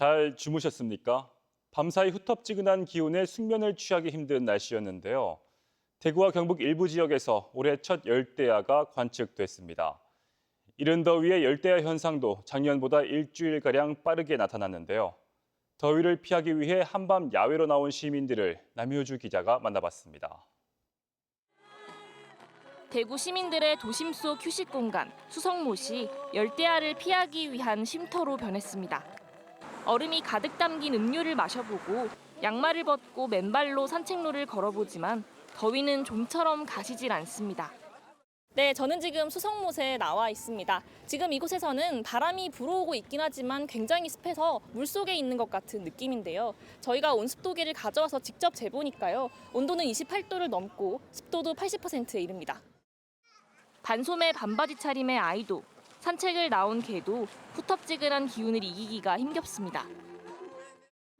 잘 주무셨습니까? 밤사이 후텁지근한 기온에 숙면을 취하기 힘든 날씨였는데요. 대구와 경북 일부 지역에서 올해 첫 열대야가 관측됐습니다. 이른 더위의 열대야 현상도 작년보다 일주일가량 빠르게 나타났는데요. 더위를 피하기 위해 한밤 야외로 나온 시민들을 남효주 기자가 만나봤습니다. 대구 시민들의 도심 속 휴식 공간 수성못이 열대야를 피하기 위한 쉼터로 변했습니다. 얼음이 가득 담긴 음료를 마셔보고 양말을 벗고 맨발로 산책로를 걸어보지만 더위는 좀처럼 가시질 않습니다. 네, 저는 지금 수성못에 나와 있습니다. 지금 이곳에서는 바람이 불어오고 있긴 하지만 굉장히 습해서 물속에 있는 것 같은 느낌인데요. 저희가 온습도계를 가져와서 직접 재보니까요. 온도는 28도를 넘고 습도도 80%에 이릅니다. 반소매 반바지 차림의 아이도 산책을 나온 개도 후텁지근한 기운을 이기기가 힘겹습니다.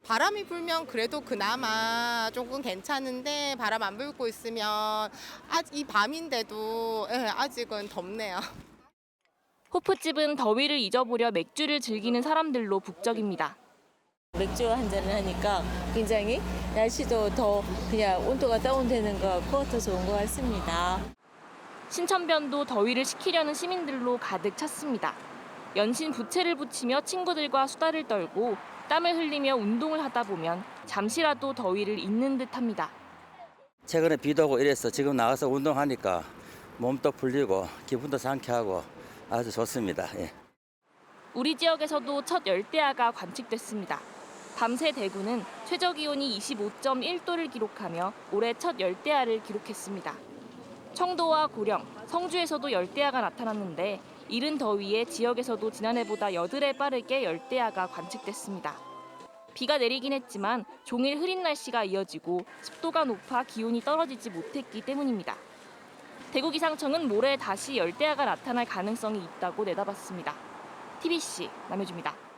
바람이 불면 그래도 그나마 조금 괜찮은데 바람 안 불고 있으면 아직 이 밤인데도 예, 아직은 덥네요. 호프집은 더위를 잊어보려 맥주를 즐기는 사람들로 북적입니다. 맥주 한 잔을 하니까 굉장히 날씨도 더 그냥 온도가 다운되는 것 같고 더 좋은 것 같습니다. 신천변도 더위를 식히려는 시민들로 가득 찼습니다. 연신 부채를 붙이며 친구들과 수다를 떨고 땀을 흘리며 운동을 하다 보면 잠시라도 더위를 잊는 듯합니다. 최근에 비도 오고 이래서 지금 나가서 운동하니까 몸도 풀리고 기분도 상쾌하고 아주 좋습니다. 예. 우리 지역에서도 첫 열대야가 관측됐습니다. 밤새 대구는 최저 기온이 25.1도를 기록하며 올해 첫 열대야를 기록했습니다. 청도와 고령, 성주에서도 열대야가 나타났는데 이른 더위에 지역에서도 지난해보다 여드레 빠르게 열대야가 관측됐습니다. 비가 내리긴 했지만 종일 흐린 날씨가 이어지고 습도가 높아 기온이 떨어지지 못했기 때문입니다. 대구 기상청은 모레 다시 열대야가 나타날 가능성이 있다고 내다봤습니다. TBC 남효주입니다.